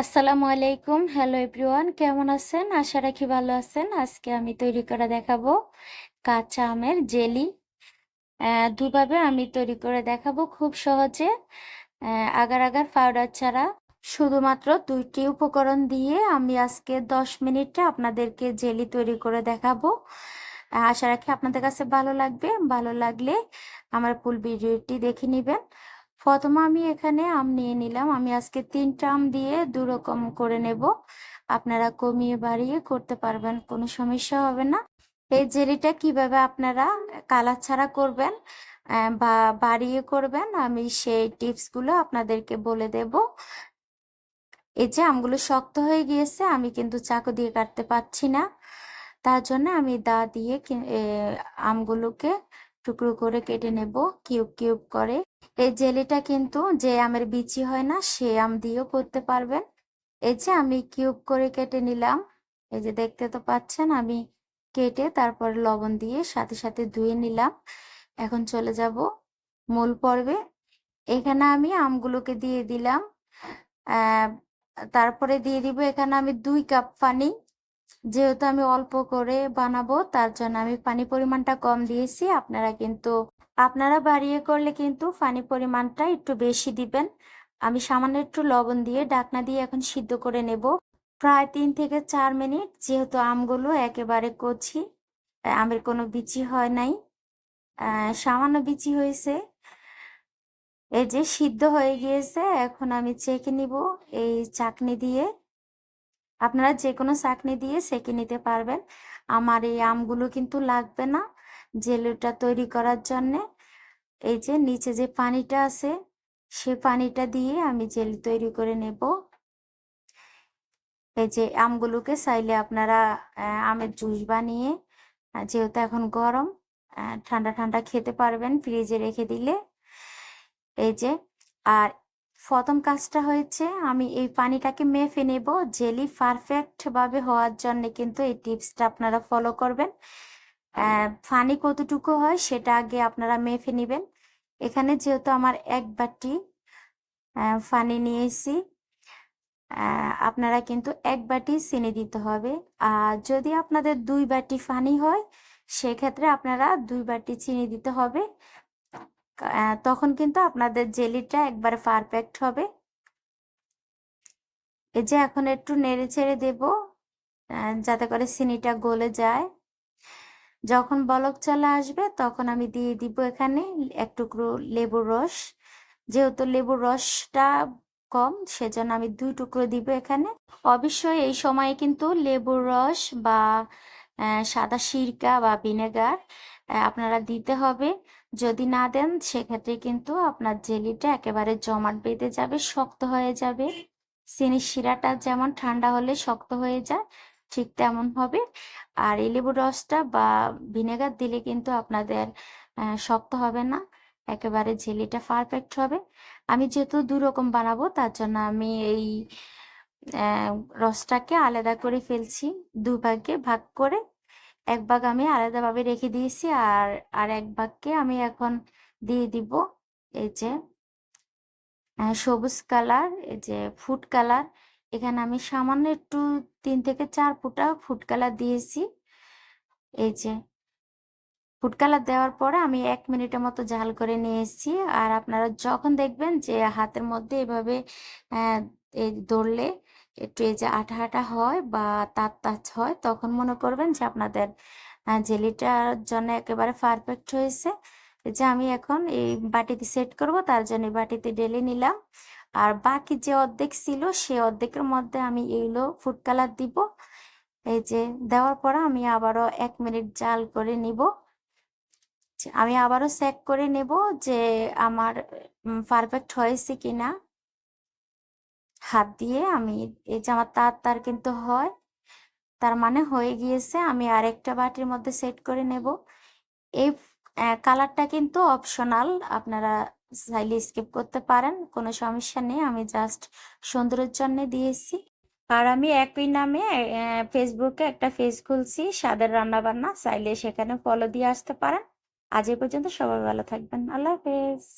আসসালামু আলাইকুম। Hello everyone কেমন আছেন? আশা রাখি ভালো আছেন। আজকে আমি তৈরি করে দেখাবো কাঁচা আমের জেলি। দুভাবে আমি তৈরি করে দেখাবো খুব সহজে। আগার আগার পাউডার ছাড়া। শুধুমাত্র দুইটি উপকরণ দিয়ে আমি আজকে দশ মিনিটে আপনাদেরকে জেলি তৈরি করে দেখাবো। আশা রাখি আপনাদের কাছে ভালো লাগবে। ভালো লাগলে আমার ফুল ভিডিওটি দেখে নেবেন। প্রথমে আমি এখানে আম নিয়ে নিলাম। আমি আজকে তিনটা আম দিয়ে দু রকম করে নেব। আপনারা কমিয়ে বাড়িয়ে করতে পারবেন, কোনো সমস্যা হবে না। এই জেলিটা কীভাবে আপনারা কালার ছাড়া করবেন বা বাড়িয়ে করবেন, আমি সেই টিপসগুলো আপনাদেরকে বলে দেব। এই যে আমগুলো শক্ত হয়ে গিয়েছে, আমি কিন্তু চাকু দিয়ে কাটতে পারছি না। তার জন্য আমি দা দিয়ে আমগুলোকে টুকরো করে কেটে নেব, কিউব কিউব করে। এই জেলিটা কিন্তু যে আমের বিচি হয় না, সে আম দিয়েও করতে পারবেন। এই যে আমি কিউব করে কেটে নিলাম, এই যে দেখতে তো পাচ্ছেন, আমি কেটে তারপর লবণ দিয়ে সাথে সাথে ধুয়ে নিলাম। এখন চলে যাব মূল পর্বে। এখানে আমি আমগুলোকে দিয়ে দিলাম। তারপরে দিয়ে দিব এখানে আমি দুই কাপ পানি। যেহেতু আমি অল্প করে বানাবো, তার জন্য আমি পানি পরিমাণটা কম দিয়েছি। আপনারা কিন্তু, আপনারা বাড়িয়ে করলে কিন্তু পানি পরিমাণটা একটু বেশি দিবেন। আমি সামান্য একটু লবণ দিয়ে ডাকনা দিয়ে এখন সিদ্ধ করে নেব। প্রায় তিন থেকে চার মিনিট, যেহেতু আমগুলো একেবারে কচি আমের কোনো বিচি হয় নাই। সামান্য বিচি হয়েছে। এই যে সিদ্ধ হয়ে গিয়েছে, এখন আমি চেকে নিব এই চাকনি দিয়ে। আপনারা যে কোনো চাকনি দিয়ে সেঁকে নিতে পারবেন। আমার এই আমগুলো কিন্তু লাগবে না। জেলিটা তৈরি করার জন্যে এই যে নিচে যে পানিটা আছে, সে পানিটা দিয়ে আমি জেলি তৈরি করে নেব। এই যে আমগুলোকে চাইলে আপনারা আমের জুস বানিয়ে যেহেতু এখন গরম ঠান্ডা ঠান্ডা খেতে পারবেন ফ্রিজে রেখে দিলে। এই যে, আর প্রথম কাজটা হয়েছে, আমি এই পানিটাকে মেফে নেব। জেলি পারফেক্ট ভাবে হওয়ার জন্য কিন্তু এই টিপসটা আপনারা ফলো করবেন। পানি কতটুকু হয় সেটা আগে আপনারা মেফে নেবেন। এখানে যেহেতু আমার এক বাটি পানি নিয়েছি আপনারা কিন্তু এক বাটি চিনি দিতে হবে। আর যদি আপনাদের দুই বাটি পানি হয়, সেক্ষেত্রে আপনারা দুই বাটি চিনি দিতে হবে। তখন কিন্তু আপনাদের জেলিটা একবারে পারফেক্ট হবে। এই যে এখন একটু নেড়ে ছেড়ে দেব যাতে করে চিনিটা গলে যায়। যখন বলক চলে আসবে তখন আমি দিয়ে দিব এখানে এক টুকরো লেবুর রস। যেহেতু লেবুর রসটা কম, সেজন্য আমি দুই টুকরো দিব এখানে। অবশ্যই এই সময়ে কিন্তু লেবুর রস বা সাদা সিরকা বা ভিনেগার আপনারা দিতে হবে। যদি না দেন, সেক্ষেত্রে কিন্তু আপনার জেলিটা একেবারে জমাট বেঁধে যাবে, শক্ত হয়ে যাবে। চিনির শিরাটা যেমন ঠান্ডা হলে শক্ত হয়ে যায়, ঠিক তেমন হবে। আর এই লেবুর রসটা বা ভিনেগার দিলে কিন্তু আপনাদের শক্ত হবে না, একেবারে জেলিটা পারফেক্ট হবে। আমি যেহেতু দু রকম বানাবো, তার জন্য আমি এই রসটাকে আলাদা করে ফেলছি, দুভাগে ভাগ করে। এক ভাগ আমি আলাদাভাবে রেখে দিয়েছি আর আর এক ভাগকে আমি এখন দিয়ে দিব এই যে সবুজ কালার, এই যে ফুড কালার। এখানে আমি সামান্য একটু তিন থেকে চার ফুটা ফুড কালার দিয়েছি। এই যে, ফুড কালার দেওয়ার পরে আমি এক মিনিটের মতো জাল করে নিয়ে এসেছি আর আপনারা যখন দেখবেন যে হাতের মধ্যে এভাবে এই ধরলে একটু এই যে আঠা আঠা হয় বা তাত তাত হয়, তখন মনে করবেন যে আপনাদের জেলিটার জন্য একেবারে পারফেক্ট হয়েছে। যে আমি এখন এই বাটিতে সেট করব, তার জন্য বাটিতে ঢেলে নিলাম। আর বাকি যে অর্ধেক ছিল, সে অর্ধেকের মধ্যে আমি এইগুলো ফুড কালার দিব। এই যে দেওয়ার পর আমি আবারও এক মিনিট জাল করে নিব। আমি আবারও চেক করে নেব যে আমার পারফেক্ট হয়েছে কিনা। হাত দিয়ে আমি এই যে আমার তার তার কিন্তু হয়। তার মানে হয়ে গিয়েছে, আমি আরেকটা বাটির মধ্যে সেট করে নেব। এই কালারটা কিন্তু অপশনাল, আপনারা চাইলে স্কিপ করতে পারেন, কোনো সমস্যা নেই, আমি জাস্ট সৌন্দর্যের জন্য দিয়েছি। আর আমি একই নামে ফেসবুকে একটা পেজ খুলছি, স্বাদের রান্না বান্না চাইলে সেখানে ফলো দিয়ে আসতে পারেন। আজ এ পর্যন্ত সবাই ভালো থাকবেন, আল্লাহ হাফেজ।